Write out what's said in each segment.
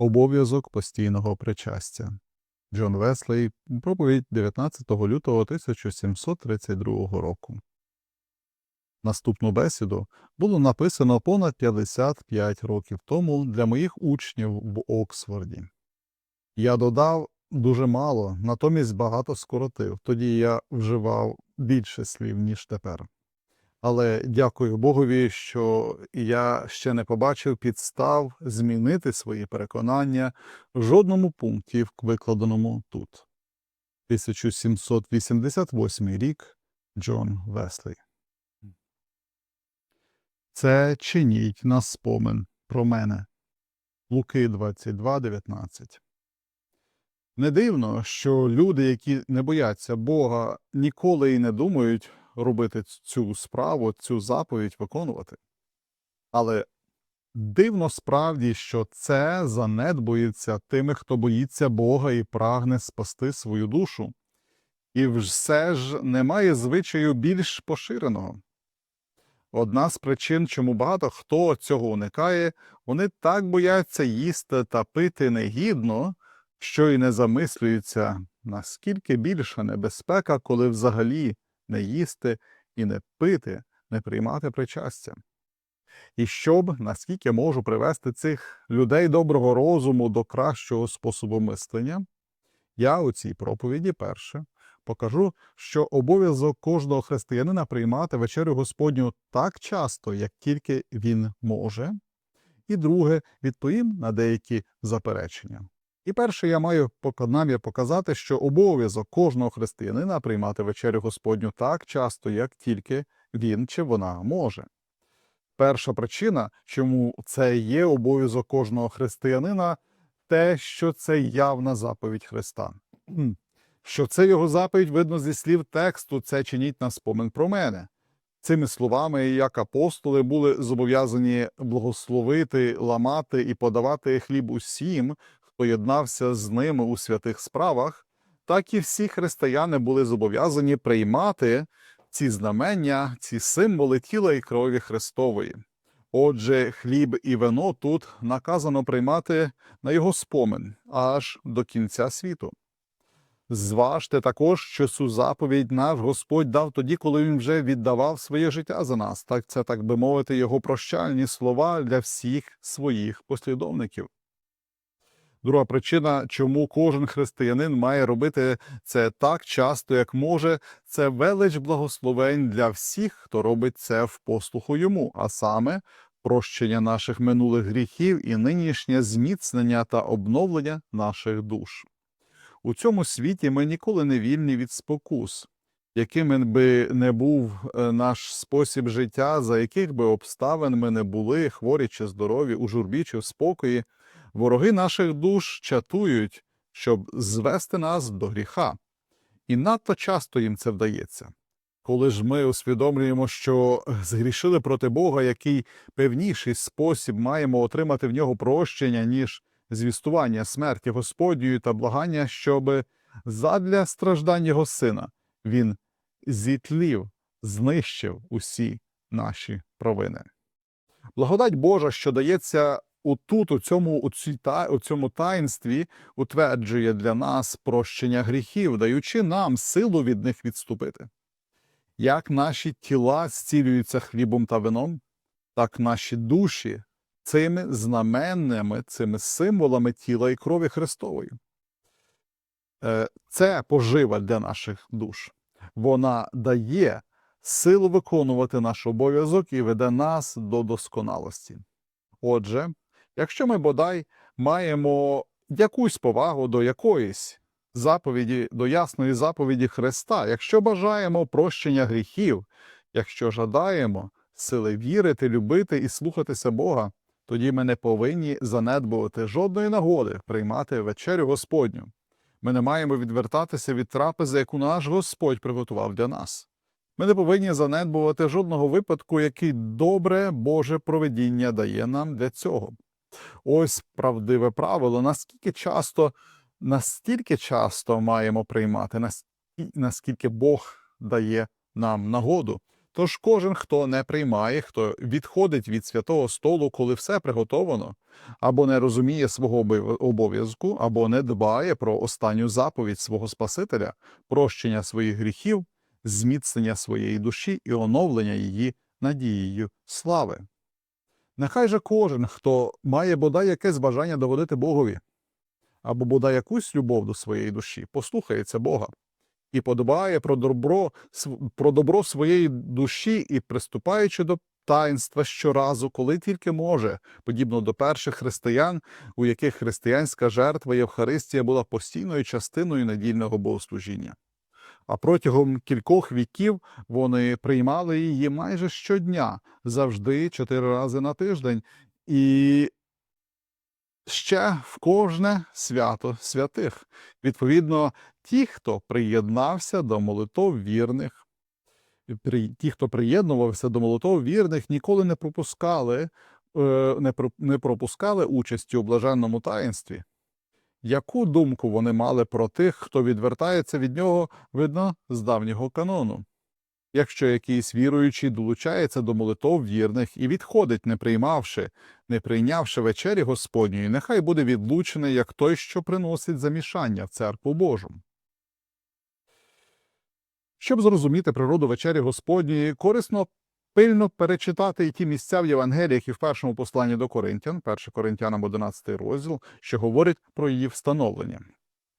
Обов'язок постійного причастя. Джон Веслей, проповідь 19 лютого 1732 року. Наступну бесіду було написано понад 55 років тому для моїх учнів в Оксфорді. Я додав дуже мало, натомість багато скоротив. Тоді я вживав більше слів, ніж тепер. Але дякую Богові, що я ще не побачив підстав змінити свої переконання в жодному пункті, викладеному тут. 1788 рік Джон Веслey. Це чиніть на спомин про мене. Луки 22.19 Не дивно, що люди, які не бояться Бога, ніколи і не думають робити цю справу, цю заповідь виконувати. Але дивно справді, що це занедбується тими, хто боїться Бога і прагне спасти свою душу. І все ж немає звичаю більш поширеного. Одна з причин, чому багато хто цього уникає, вони так бояться їсти та пити негідно, що й не замислюються, наскільки більша небезпека, коли взагалі не їсти і не пити, не приймати причастя. І щоб, наскільки можу привести цих людей доброго розуму до кращого способу мислення, я у цій проповіді перше покажу, що обов'язок кожного християнина приймати вечерю Господню так часто, як тільки він може, і друге, відповім на деякі заперечення. І перше, я маю намір показати, що обов'язок кожного християнина приймати вечерю Господню так часто, як тільки він чи вона може. Перша причина, чому це є обов'язок кожного християнина, те, що це явна заповідь Христа. Що це його заповідь видно зі слів тексту, це чиніть на спомин про мене. Цими словами, як апостоли були зобов'язані благословити, ламати і подавати хліб усім, поєднався з ними у святих справах, так і всі християни були зобов'язані приймати ці знамення, ці символи тіла і крові Христової. Отже, хліб і вино тут наказано приймати на його спомин аж до кінця світу. Зважте також, що цю заповідь наш Господь дав тоді, коли він вже віддавав своє життя за нас. Так це, так би мовити, його прощальні слова для всіх своїх послідовників. Друга причина, чому кожен християнин має робити це так часто, як може, це велич благословень для всіх, хто робить це в послуху йому, а саме прощення наших минулих гріхів і нинішнє зміцнення та обновлення наших душ. У цьому світі ми ніколи не вільні від спокус, яким би не був е, наш спосіб життя, за яких би обставин ми не були, хворі чи здорові, у журбі чи в спокої. Вороги наших душ чатують, щоб звести нас до гріха. І надто часто їм це вдається. Коли ж ми усвідомлюємо, що згрішили проти Бога, який певніший спосіб маємо отримати в нього прощення, ніж звістування смерті Господньої та благання, щоб задля страждань його сина він зітлів, знищив усі наші провини. Благодать Божа, що дається отут, у цьому, у, цій, у цьому таїнстві, утверджує для нас прощення гріхів, даючи нам силу від них відступити. Як наші тіла зцілюються хлібом та вином, так наші душі цими знаменними, цими символами тіла і крові Христової. Е, це пожива для наших душ. Вона дає силу виконувати наш обов'язок і веде нас до досконалості. Отже, якщо ми бодай маємо якусь повагу до якоїсь заповіді, до ясної заповіді Христа, якщо бажаємо прощення гріхів, якщо жадаємо сили вірити, любити і слухатися Бога, тоді ми не повинні занедбувати жодної нагоди приймати вечерю Господню. Ми не маємо відвертатися від трапези, яку наш Господь приготував для нас. Ми не повинні занедбувати жодного випадку, який добре Боже проведіння дає нам для цього. Ось правдиве правило, наскільки часто, настільки часто маємо приймати, наскільки Бог дає нам нагоду. Тож кожен, хто не приймає, хто відходить від святого столу, коли все приготовано, або не розуміє свого обов'язку, або не дбає про останню заповідь свого Спасителя, прощення своїх гріхів, зміцнення своєї душі і оновлення її надією слави. Нехай же кожен, хто має бодай якесь бажання догодити Богові, або бодай якусь любов до своєї душі, послухається Бога і подбає про добро, про добро своєї душі і приступаючи до таїнства щоразу, коли тільки може, подібно до перших християн, у яких християнська жертва Євхаристія була постійною частиною недільного богослужіння. А протягом кількох віків вони приймали її майже щодня, завжди чотири рази на тиждень, і ще в кожне свято святих. Відповідно, ті, хто приєднався до молитов вірних, ті, хто приєднувався до молитов вірних, ніколи не пропускали, е, не, про- не пропускали участі у блаженному таїнстві. Яку думку вони мали про тих, хто відвертається від нього, видно, з давнього канону? Якщо якийсь віруючий долучається до молитов вірних і відходить, не приймавши, не прийнявши вечері Господньої, нехай буде відлучений, як той, що приносить замішання в церкву Божу. Щоб зрозуміти природу вечері Господньої, корисно пильно перечитати і ті місця в Євангеліях і в першому посланні до Коринтян, 1 Коринтянам 11 розділ, що говорить про її встановлення.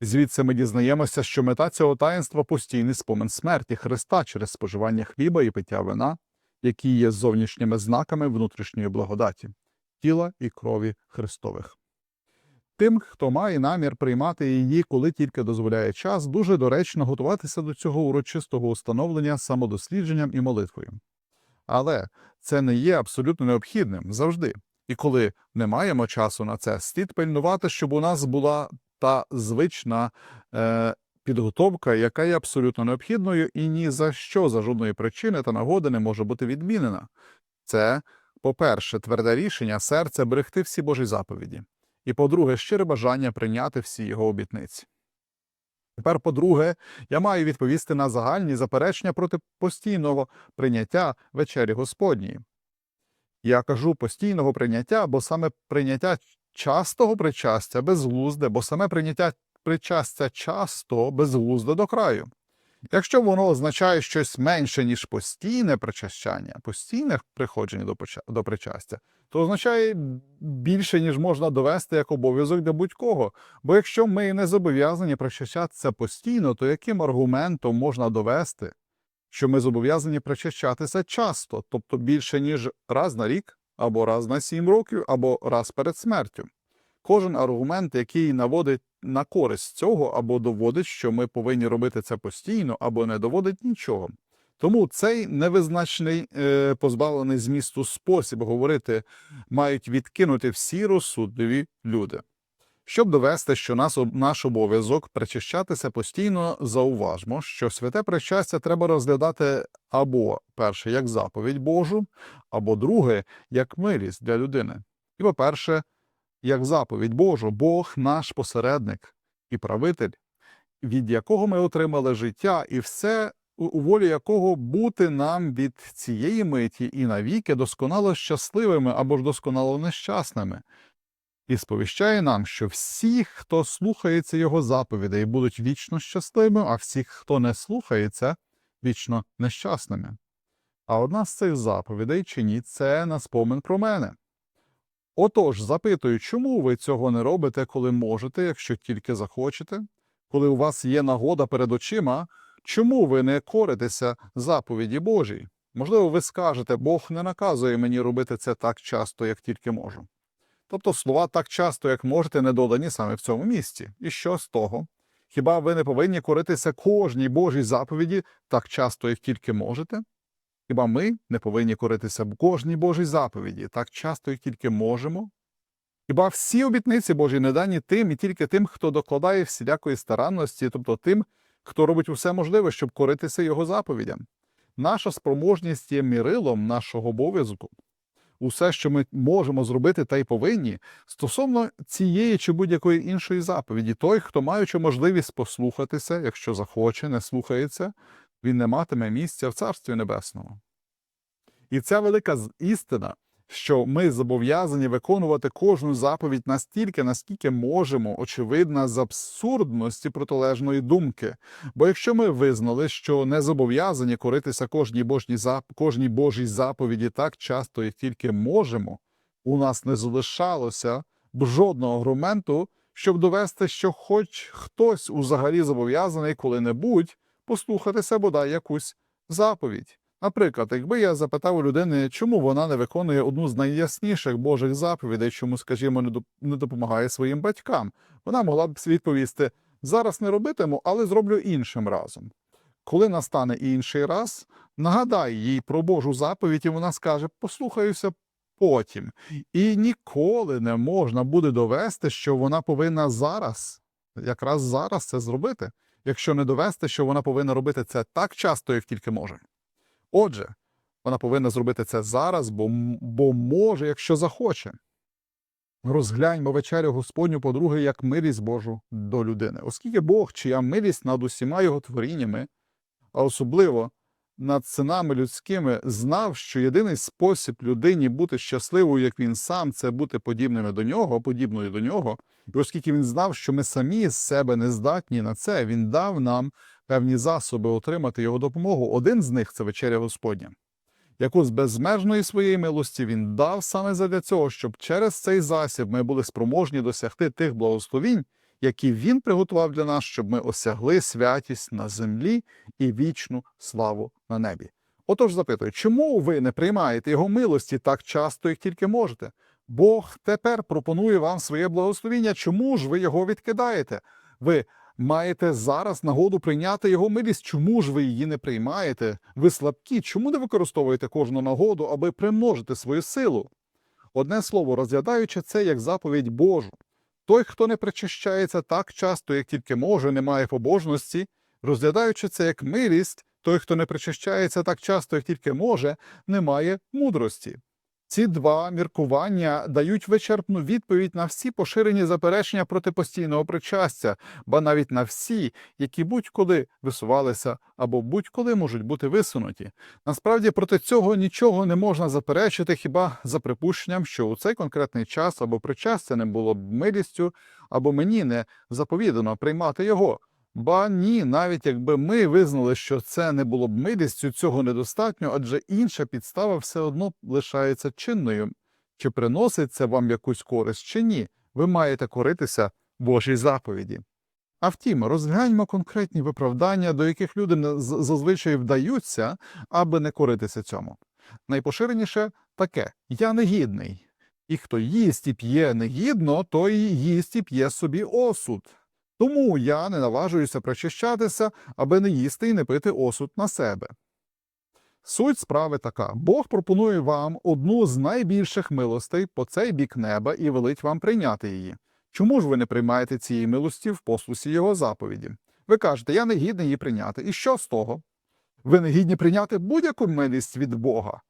Звідси ми дізнаємося, що мета цього таїнства постійний спомин смерті Христа через споживання хліба і пиття вина, які є зовнішніми знаками внутрішньої благодаті, тіла і крові Христових. Тим, хто має намір приймати її, коли тільки дозволяє час, дуже доречно готуватися до цього урочистого установлення самодослідженням і молитвою. Але це не є абсолютно необхідним завжди. І коли не маємо часу на це, слід пильнувати, щоб у нас була та звична е, підготовка, яка є абсолютно необхідною, і ні за що за жодної причини та нагоди не може бути відмінена. Це, по-перше, тверде рішення серця берегти всі Божі заповіді, і по-друге, щире бажання прийняти всі його обітниці. Тепер, по-друге, я маю відповісти на загальні заперечення проти постійного прийняття вечері Господньої. Я кажу постійного прийняття, бо саме прийняття частого причастя безглузде, бо саме прийняття причастя часто безглузде до краю. Якщо воно означає щось менше, ніж постійне причащання, постійне приходження до, поча- до причастя, то означає більше, ніж можна довести як обов'язок для будь-кого. Бо якщо ми не зобов'язані причащатися постійно, то яким аргументом можна довести, що ми зобов'язані причащатися часто, тобто більше, ніж раз на рік, або раз на сім років, або раз перед смертю? Кожен аргумент, який наводить на користь цього, або доводить, що ми повинні робити це постійно, або не доводить нічого. Тому цей невизначний, е, позбавлений змісту спосіб говорити мають відкинути всі розсудливі люди. Щоб довести, що нас, наш обов'язок причащатися постійно, зауважмо, що святе причастя треба розглядати або перше як заповідь Божу, або друге як милість для людини. І, по-перше, як заповідь Божу, Бог наш посередник і правитель, від якого ми отримали життя, і все, у волі якого бути нам від цієї миті і навіки досконало щасливими або ж досконало нещасними, і сповіщає нам, що всі, хто слухається його заповідей, будуть вічно щасливими, а всі, хто не слухається, вічно нещасними. А одна з цих заповідей чиніть це на спомин про мене. Отож, запитую, чому ви цього не робите, коли можете, якщо тільки захочете? Коли у вас є нагода перед очима, чому ви не коритеся заповіді Божій? Можливо, ви скажете, Бог не наказує мені робити це так часто, як тільки можу. Тобто слова так часто, як можете, не додані саме в цьому місці. І що з того? Хіба ви не повинні коритися кожній Божій заповіді так часто, як тільки можете? Хіба ми не повинні коритися в кожній Божій заповіді так часто, як тільки можемо? Хіба всі обітниці Божі не дані тим і тільки тим, хто докладає всілякої старанності, тобто тим, хто робить усе можливе, щоб коритися його заповідям? Наша спроможність є мірилом нашого обов'язку. Усе, що ми можемо зробити та й повинні, стосовно цієї чи будь-якої іншої заповіді, той, хто маючи можливість послухатися, якщо захоче, не слухається, він не матиме місця в Царстві Небесному. І ця велика істина, що ми зобов'язані виконувати кожну заповідь настільки, наскільки можемо, очевидна з абсурдності протилежної думки. Бо якщо ми визнали, що не зобов'язані коритися кожній божній, кожній Божій заповіді так часто, як тільки можемо, у нас не залишалося б жодного аргументу, щоб довести, що хоч хтось узагалі зобов'язаний коли-небудь послухатися бодай якусь заповідь. Наприклад, якби я запитав у людини, чому вона не виконує одну з найясніших Божих заповідей, чому, скажімо, не допомагає своїм батькам, вона могла б відповісти: зараз не робитиму, але зроблю іншим разом. Коли настане інший раз, нагадай їй про Божу заповідь, і вона скаже: послухаюся потім. І ніколи не можна буде довести, що вона повинна зараз, якраз зараз це зробити, якщо не довести, що вона повинна робити це так часто, як тільки може. Отже, вона повинна зробити це зараз, бо, бо може, якщо захоче. Розгляньмо вечерю Господню, по-друге, як милість Божу до людини, оскільки Бог, чия милість над усіма його творіннями, а особливо над синами людськими, знав, що єдиний спосіб людині бути щасливою, як він сам, це бути подібними до нього, подібною до нього. І оскільки він знав, що ми самі з себе не здатні на це, він дав нам певні засоби отримати його допомогу. Один з них це вечеря Господня, яку з безмежної своєї милості він дав саме задля цього, щоб через цей засіб ми були спроможні досягти тих благословінь, які він приготував для нас, щоб ми осягли святість на землі і вічну славу на небі. Отож запитую, чому ви не приймаєте його милості так часто, як тільки можете? Бог тепер пропонує вам своє благословіння. Чому ж ви його відкидаєте? Ви маєте зараз нагоду прийняти його милість. Чому ж ви її не приймаєте? Ви слабкі. Чому не використовуєте кожну нагоду, аби примножити свою силу? Одне слово, розглядаючи це як заповідь Божу. Той, хто не причащається так часто, як тільки може, не має побожності, розглядаючи це як милість, той, хто не причащається так часто, як тільки може, не має мудрості. Ці два міркування дають вичерпну відповідь на всі поширені заперечення проти постійного причастя, ба навіть на всі, які будь-коли висувалися або будь-коли можуть бути висунуті. Насправді проти цього нічого не можна заперечити, хіба за припущенням, що у цей конкретний час або причастя не було б милістю, або мені не заповідано приймати його. Ба ні, навіть якби ми визнали, що це не було б милістю, цього недостатньо, адже інша підстава все одно лишається чинною. Чи приносить це вам якусь користь, чи ні, ви маєте коритися Божій заповіді. А втім, розгляньмо конкретні виправдання, до яких люди зазвичай вдаються, аби не коритися цьому. Найпоширеніше таке: я негідний. І хто їсть і п'є негідно, той їсть і п'є собі осуд. Тому я не наважуюся причащатися, аби не їсти і не пити осуд на себе. Суть справи така: Бог пропонує вам одну з найбільших милостей по цей бік неба і велить вам прийняти її. Чому ж ви не приймаєте цієї милості в послусі його заповіді? Ви кажете, я не гідний її прийняти. І що з того? Ви не гідні прийняти будь-яку милість від Бога.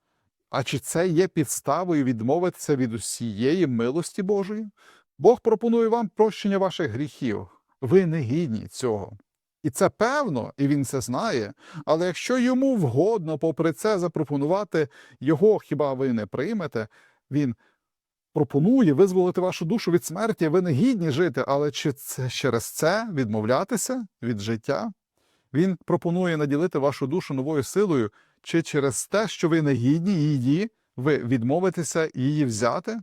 А чи це є підставою відмовитися від усієї милості Божої? Бог пропонує вам прощення ваших гріхів. Ви не гідні цього. І це певно, і він це знає. Але якщо йому вгодно, попри це, запропонувати його, хіба ви не приймете, він пропонує визволити вашу душу від смерті, ви не гідні жити, але чи це через це відмовлятися від життя? Він пропонує наділити вашу душу новою силою, чи через те, що ви не гідні її, ви відмовитеся її взяти?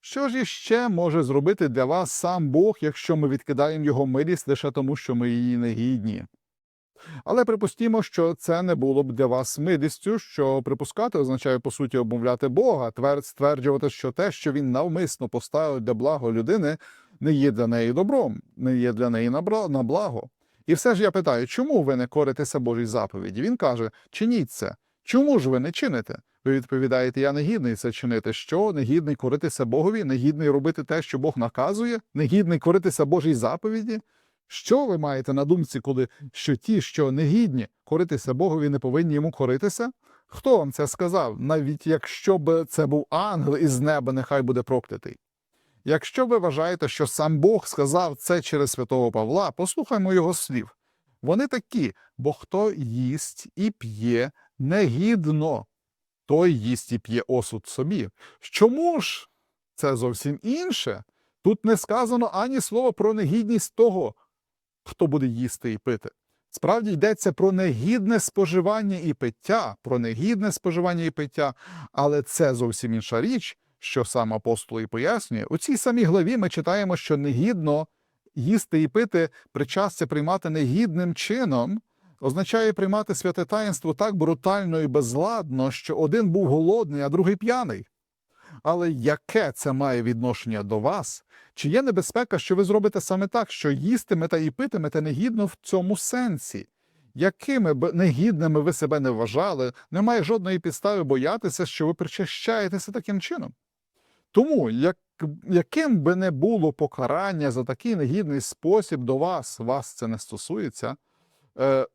Що ж іще може зробити для вас сам Бог, якщо ми відкидаємо його милість лише тому, що ми її не гідні? Але припустімо, що це не було б для вас милістю, що припускати означає по суті обмовляти Бога, твер- стверджувати, що те, що він навмисно поставив для благо людини, не є для неї добром, не є для неї на благо. І все ж я питаю, чому ви не коритеся Божій заповіді? Він каже: чиніть це. Чому ж ви не чините? Ви відповідаєте, я не гідний це чинити. Що негідний коритися Богові, негідний робити те, що Бог наказує, негідний коритися Божій заповіді? Що ви маєте на думці, коли що ті, що негідні коритися Богові, не повинні йому коритися? Хто вам це сказав? Навіть якщо б це був ангел із неба, нехай буде проклятий. Якщо ви вважаєте, що сам Бог сказав це через святого Павла, послухаймо його слів. Вони такі, бо хто їсть і п'є негідно, той їсть і п'є осуд собі. Чому ж це зовсім інше? Тут не сказано ані слова про негідність того, хто буде їсти і пити. Справді йдеться про негідне споживання і пиття, про негідне споживання і пиття, але це зовсім інша річ, що сам апостол і пояснює. У цій самій главі ми читаємо, що негідно їсти і пити, причастя приймати негідним чином, означає приймати святе таїнство так брутально і безладно, що один був голодний, а другий п'яний. Але яке це має відношення до вас? Чи є небезпека, що ви зробите саме так, що їстимете і питимете негідно в цьому сенсі? Якими б негідними ви себе не вважали, немає жодної підстави боятися, що ви причащаєтеся таким чином. Тому, як, яким би не було покарання за такий негідний спосіб до вас, вас це не стосується,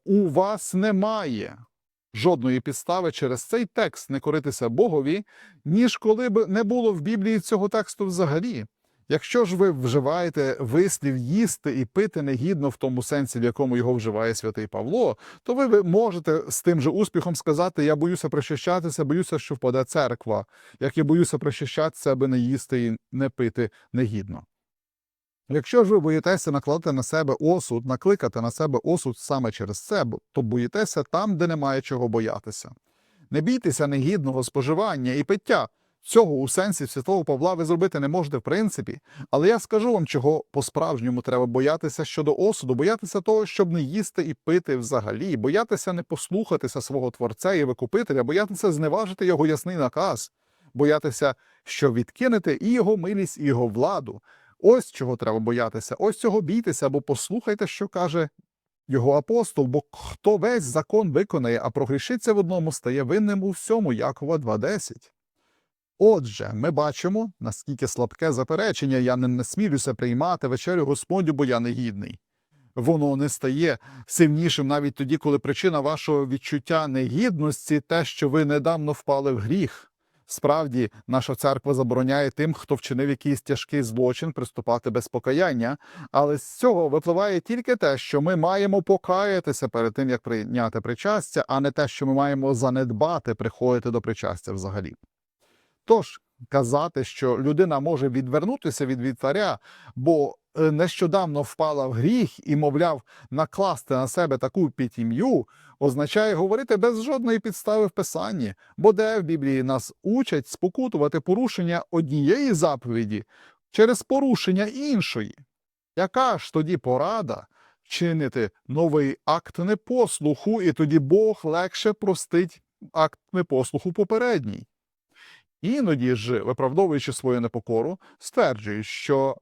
у вас немає жодної підстави через цей текст не коритися Богові, ніж коли б не було в Біблії цього тексту взагалі. Якщо ж ви вживаєте вислів їсти і пити негідно в тому сенсі, в якому його вживає святий Павло, то ви ви можете з тим же успіхом сказати: Я боюся причащатися, боюся, що впаде церква, як я боюся причащатися, аби не їсти і не пити негідно. Якщо ж ви боїтеся накладати на себе осуд, накликати на себе осуд саме через це, то боїтеся там, де немає чого боятися. Не бійтеся негідного споживання і пиття. Цього у сенсі святого Павла ви зробити не можете в принципі, але я скажу вам, чого по-справжньому треба боятися щодо осуду, боятися того, щоб не їсти і пити взагалі, боятися не послухатися свого творця і викупителя, боятися зневажити його ясний наказ, боятися, що відкинете і його милість, і його владу. Ось чого треба боятися, ось цього бійтеся, або послухайте, що каже його апостол, бо хто весь закон виконає, а прогрішиться в одному, стає винним у всьому, Якова 2.10. Отже, ми бачимо, наскільки слабке заперечення, я не насмілюся приймати вечерю Господню, бо я негідний. Воно не стає сильнішим навіть тоді, коли причина вашого відчуття негідності те, що ви недавно впали в гріх. Справді, наша церква забороняє тим, хто вчинив якийсь тяжкий злочин, приступати без покаяння, але з цього випливає тільки те, що ми маємо покаятися перед тим, як прийняти причастя, а не те, що ми маємо занедбати приходити до причастя взагалі. Тож казати, що людина може відвернутися від вівтаря, бо е, нещодавно впала в гріх і, мовляв, накласти на себе таку пітім'ю, означає говорити без жодної підстави в писанні, бо де в Біблії нас учать спокутувати порушення однієї заповіді через порушення іншої. Яка ж тоді порада чинити новий акт непослуху, і тоді Бог легше простить акт непослуху попередній? Іноді ж, виправдовуючи свою непокору, стверджують, що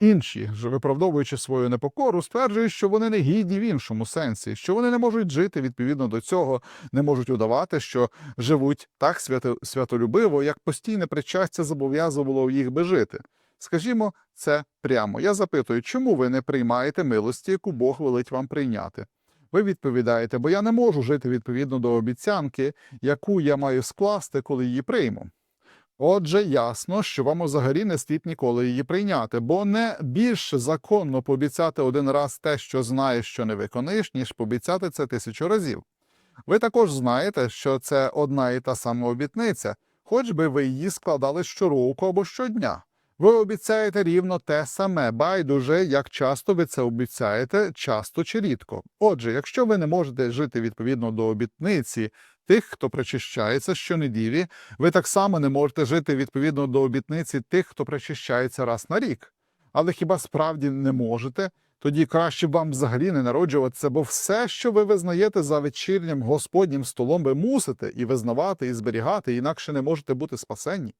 інші ж, виправдовуючи свою непокору, стверджують, що вони не гідні в іншому сенсі, що вони не можуть жити відповідно до цього, не можуть удавати, що живуть так свято, святолюбиво, як постійне причастя зобов'язувало їх би жити. Скажімо це прямо. Я запитую, чому ви не приймаєте милості, яку Бог велить вам прийняти? Ви відповідаєте, бо я не можу жити відповідно до обіцянки, яку я маю скласти, коли її прийму. Отже, ясно, що вам взагалі не слід ніколи її прийняти, бо не більш законно пообіцяти один раз те, що знаєш, що не виконаєш, ніж пообіцяти це тисячу разів. Ви також знаєте, що це одна і та сама обітниця, хоч би ви її складали щороку або щодня. Ви обіцяєте рівно те саме, байдуже, як часто ви це обіцяєте, часто чи рідко. Отже, якщо ви не можете жити відповідно до обітниці тих, хто причащається щонеділі, ви так само не можете жити відповідно до обітниці тих, хто причащається раз на рік. Але хіба справді не можете? Тоді краще б вам взагалі не народжуватися, бо все, що ви визнаєте за вечірнім Господнім столом, ви мусите і визнавати, і зберігати, інакше не можете бути спасенні.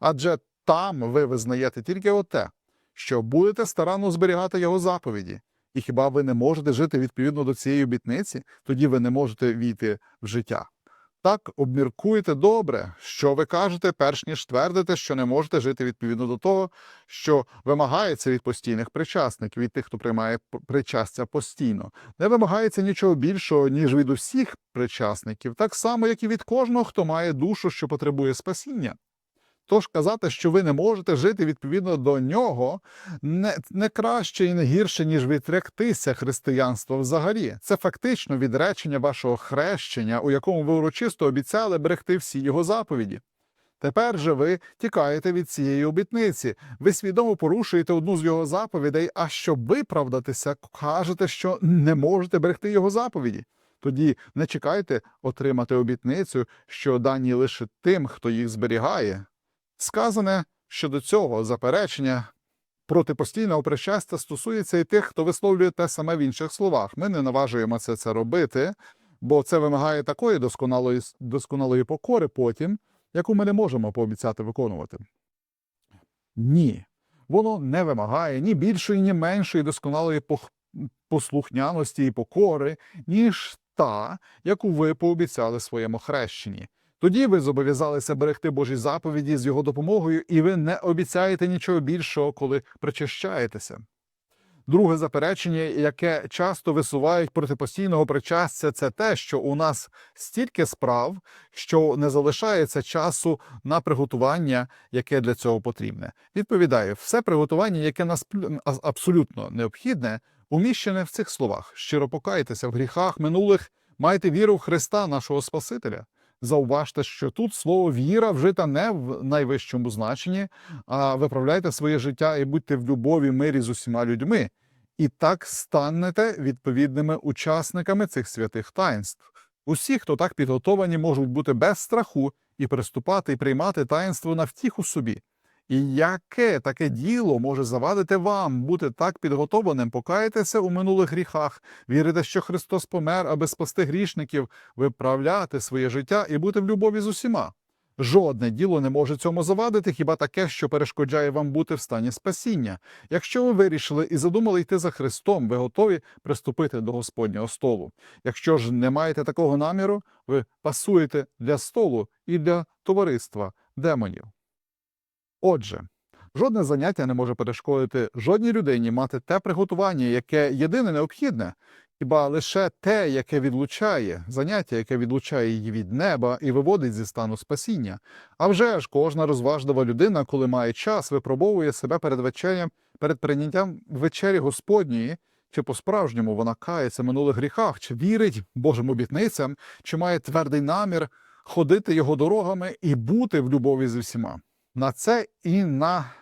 Адже там ви визнаєте тільки оте, що будете старанно зберігати його заповіді. І хіба ви не можете жити відповідно до цієї обітниці, тоді ви не можете війти в життя. Так, обміркуйте добре, що ви кажете, перш ніж твердите, що не можете жити відповідно до того, що вимагається від постійних причасників, від тих, хто приймає причастя постійно. Не вимагається нічого більшого, ніж від усіх причасників, так само, як і від кожного, хто має душу, що потребує спасіння. Тож казати, що ви не можете жити відповідно до нього, не, не краще і не гірше, ніж відректися християнства взагалі. Це фактично відречення вашого хрещення, у якому ви урочисто обіцяли берегти всі його заповіді. Тепер же ви тікаєте від цієї обітниці. Ви свідомо порушуєте одну з його заповідей, а щоб виправдатися, кажете, що не можете берегти його заповіді. Тоді не чекайте отримати обітницю, що дані лише тим, хто їх зберігає. Сказане щодо цього заперечення проти постійного причастя стосується і тих, хто висловлює те саме в інших словах. Ми не наважуємося це робити, бо це вимагає такої досконалої, досконалої покори потім, яку ми не можемо пообіцяти виконувати. Ні, воно не вимагає ні більшої, ні меншої досконалої послухняності і покори, ніж та, яку ви пообіцяли своєму хрещенні. Тоді ви зобов'язалися берегти Божі заповіді з його допомогою, і ви не обіцяєте нічого більшого, коли причащаєтеся. Друге заперечення, яке часто висувають проти постійного причастя, це те, що у нас стільки справ, що не залишається часу на приготування, яке для цього потрібне. Відповідаю, все приготування, яке нас абсолютно необхідне, уміщене в цих словах: щиро покайтеся в гріхах минулих, майте віру в Христа, нашого Спасителя. Зауважте, що тут слово віра вжита не в найвищому значенні, а виправляйте своє життя і будьте в любові, мирі з усіма людьми. І так станете відповідними учасниками цих святих таїнств. Усі, хто так підготовані, можуть бути без страху і приступати і приймати таїнство на втіху собі. І яке таке діло може завадити вам бути так підготованим, покаятися у минулих гріхах, вірити, що Христос помер, аби спасти грішників, виправляти своє життя і бути в любові з усіма? Жодне діло не може цьому завадити, хіба таке, що перешкоджає вам бути в стані спасіння. Якщо ви вирішили і задумали йти за Христом, ви готові приступити до Господнього столу. Якщо ж не маєте такого наміру, ви пасуєте для столу і для товариства демонів. Отже, жодне заняття не може перешкодити жодній людині мати те приготування, яке єдине необхідне, хіба лише те, яке відлучає, заняття, яке відлучає її від неба і виводить зі стану спасіння. А вже ж кожна розважлива людина, коли має час, випробовує себе перед вечерям, перед прийняттям вечері Господньої, чи по-справжньому вона кається в минулих гріхах, чи вірить Божим обітницям, чи має твердий намір ходити його дорогами і бути в любові з усіма. На це і на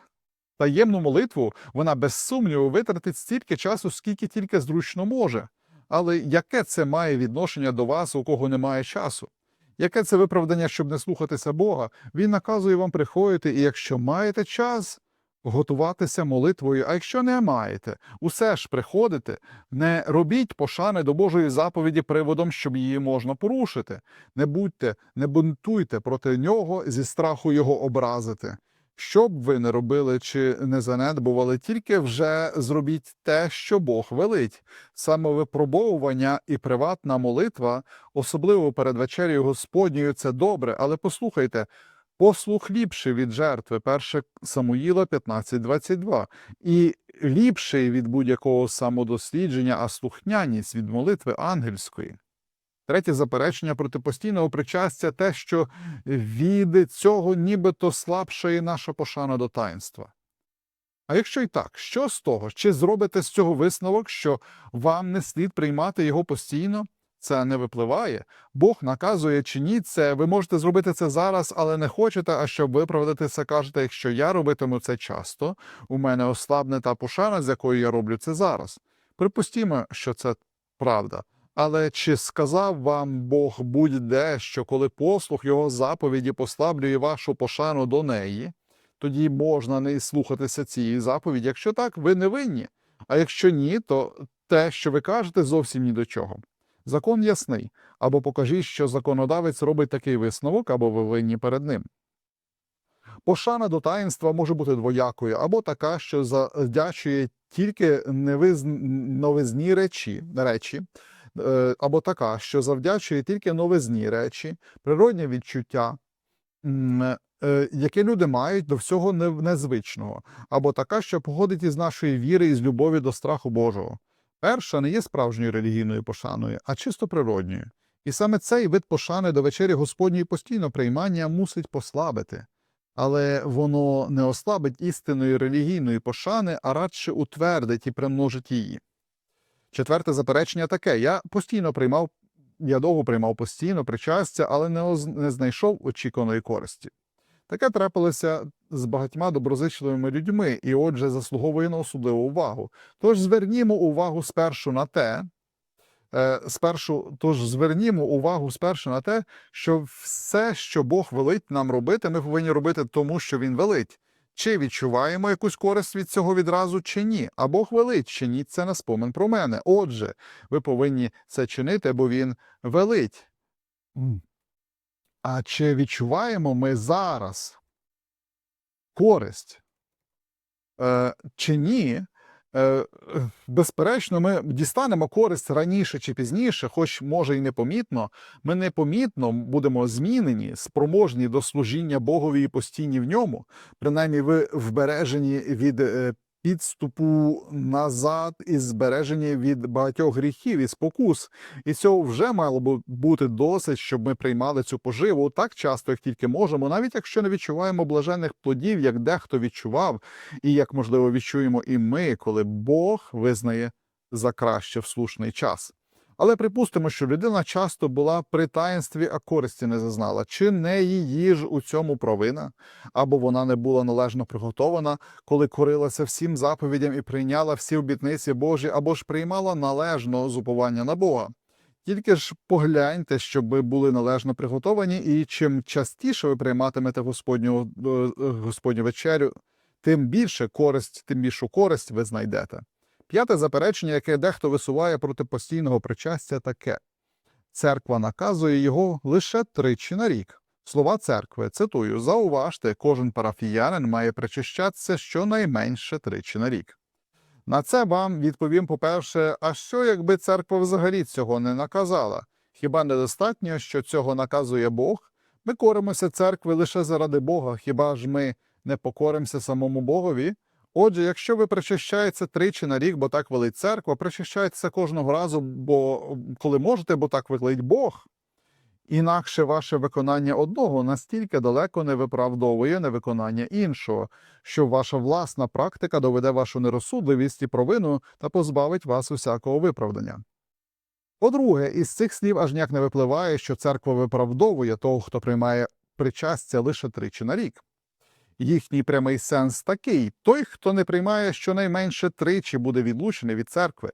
таємну молитву вона без сумніву витратить стільки часу, скільки тільки зручно може. Але яке це має відношення до вас, у кого немає часу? Яке це виправдання, щоб не слухатися Бога? Він наказує вам приходити, і якщо маєте час, готуватися молитвою, а якщо не маєте, усе ж приходите, не робіть пошани до Божої заповіді приводом, щоб її можна порушити. Не будьте, не бунтуйте проти нього зі страху його образити. Що б ви не робили чи не занедбували, тільки вже зробіть те, що Бог велить. Самовипробовування і приватна молитва, особливо перед вечерею Господньою, це добре, але послухайте, послух ліпший від жертви, 1 Самуїла 15.22, і ліпший від будь-якого самодослідження, а слухняність від молитви ангельської. Третє заперечення проти постійного причастя те, що від цього нібито слабшає наша пошана до таїнства. А якщо і так, що з того? Чи зробите з цього висновок, що вам не слід приймати його постійно? Це не випливає. Бог наказує чи ні, це ви можете зробити це зараз, але не хочете, а щоб виправдати це, кажете, якщо я робитиму це часто, у мене ослабне та пошана, з якою я роблю це зараз. Припустімо, що це правда. Але чи сказав вам Бог будь-де, що коли послух його заповіді послаблює вашу пошану до неї, тоді можна не слухатися цієї заповіді. Якщо так, ви не винні. А якщо ні, то те, що ви кажете, зовсім ні до чого. Закон ясний, або покажіть, що законодавець робить такий висновок, або ви винні перед ним. Пошана до таїнства може бути двоякою, або така, що завдячує тільки невиз... новизні речі, речі, е, або така, що завдячує тільки новизні речі, природні відчуття, е, яке люди мають до всього незвичного, або така, що походить із нашої віри і з любові до страху Божого. Перша не є справжньою релігійною пошаною, а чисто природньою. І саме цей вид пошани до вечері Господньої постійно приймання мусить послабити. але воно не ослабить істинної релігійної пошани, а радше утвердить і примножить її. Четверте заперечення таке: я постійно приймав, я довго приймав постійно причастя, але не, не знайшов очікуваної користі. Таке трапилося з багатьма доброзичливими людьми, і отже, заслуговує на особливу увагу. Тож звернімо увагу спершу на те, е, спершу, тож звернімо увагу спершу на те, що все, що Бог велить нам робити, ми повинні робити тому, що Він велить. Чи відчуваємо якусь користь від цього відразу, чи ні? А Бог велить, чиніть це на спомин про мене. Отже, ви повинні це чинити, бо Він велить. А чи відчуваємо ми зараз користь? Е, чи ні? Е, безперечно, ми дістанемо користь раніше чи пізніше, хоч може й непомітно. Ми непомітно будемо змінені, спроможні до служіння Богові і постійні в ньому. Принаймні, ви вбережені від е, підступу назад і збережені від багатьох гріхів і спокус. І цього вже мало б бути досить, щоб ми приймали цю поживу так часто, як тільки можемо, навіть якщо не відчуваємо блажених плодів, як дехто відчував, і як можливо відчуємо і ми, коли Бог визнає за краще в слушний час. Але припустимо, що людина часто була при таїнстві, а користі не зазнала. Чи не її ж у цьому провина, або вона не була належно приготована, коли корилася всім заповідям і прийняла всі обітниці Божі, або ж приймала належно зуповання на Бога. Тільки ж погляньте, щоб ви були належно приготовані, і чим частіше ви прийматимете Господню, е, е, Господню вечерю, тим більше користь, тим більшу користь ви знайдете. П'яте заперечення, яке дехто висуває проти постійного причастя, таке: церква наказує його лише тричі на рік. Слова церкви, цитую, зауважте, кожен парафіянин має причащатися щонайменше тричі на рік. На це вам відповім, по-перше, а що якби церква взагалі цього не наказала? Хіба недостатньо, що цього наказує Бог? Ми коримося церкви лише заради Бога, хіба ж ми не покоримося самому Богові? Отже, якщо ви причащаєтеся тричі на рік, бо так велить церква, причащайтеся кожного разу, бо коли можете, бо так велить Бог. Інакше ваше виконання одного настільки далеко не виправдовує невиконання іншого, що ваша власна практика доведе вашу нерозсудливість і провину та позбавить вас усякого виправдання. По-друге, із цих слів аж ніяк не випливає, що церква виправдовує того, хто приймає причастя лише тричі на рік. Їхній прямий сенс такий: той, хто не приймає щонайменше тричі, буде відлучений від церкви.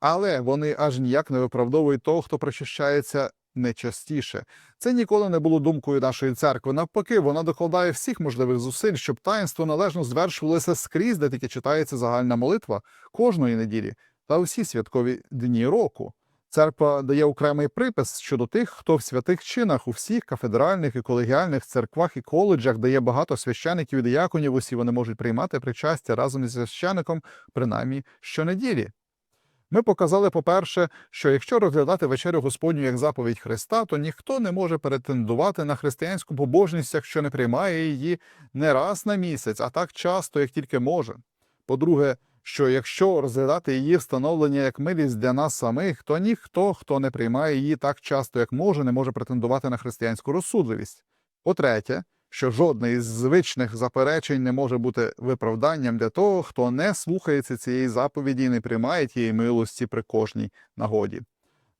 Але вони аж ніяк не виправдовують того, хто причащається не частіше. Це ніколи не було думкою нашої церкви. Навпаки, вона докладає всіх можливих зусиль, щоб таїнство належно звершувалося скрізь, де тільки читається загальна молитва кожної неділі та усі святкові дні року. Церква дає окремий припис щодо тих, хто в святих чинах у всіх кафедральних і колегіальних церквах і коледжах дає багато священиків і дияконів. Усі вони можуть приймати причастя разом із священиком, принаймні щонеділі. Ми показали, по-перше, що якщо розглядати вечерю Господню як заповідь Христа, то ніхто не може претендувати на християнську побожність, якщо не приймає її не раз на місяць, а так часто, як тільки може. По-друге, що якщо розглядати її встановлення як милість для нас самих, то ніхто, хто не приймає її так часто, як може, не може претендувати на християнську розсудливість. По-третє, що жодне із звичних заперечень не може бути виправданням для того, хто не слухається цієї заповіді і не приймає тієї милості при кожній нагоді.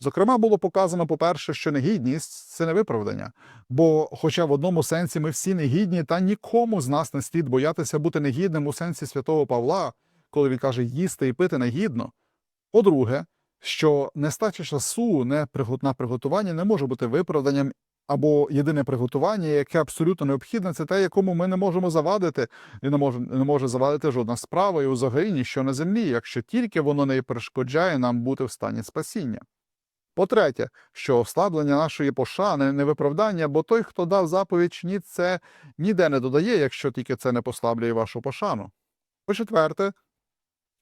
Зокрема, було показано, по-перше, що негідність це не виправдання. Бо, хоча в одному сенсі ми всі негідні, та нікому з нас не слід боятися бути негідним у сенсі святого Павла, коли він каже їсти і пити негідно. По-друге, що нестача часу не на приготування не може бути виправданням, або єдине приготування, яке абсолютно необхідне, це те, якому ми не можемо завадити, і не може, не може завадити жодна справа і взагалі ніщо на землі, якщо тільки воно не перешкоджає нам бути в стані спасіння. По-третє, що ослаблення нашої пошани не виправдання, бо той, хто дав заповідь ні, це ніде не додає, якщо тільки це не послаблює вашу пошану. По-четверте,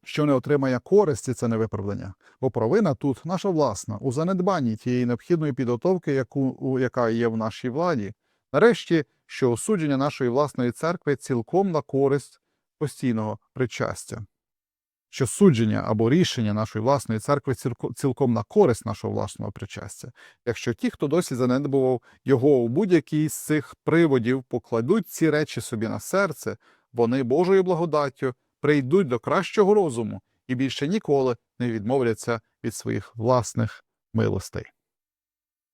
що не отримає користі це не виправдання, бо провина тут наша власна, у занедбанні тієї необхідної підготовки, яку, яка є в нашій владі. Нарешті, що осудження нашої власної церкви цілком на користь постійного причастя, що судження або рішення нашої власної церкви цілком на користь нашого власного причастя, якщо ті, хто досі занедбував його у будь-якій з цих приводів, покладуть ці речі собі на серце, вони Божою благодаттю прийдуть до кращого розуму і більше ніколи не відмовляться від своїх власних милостей.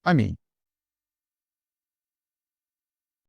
Амінь.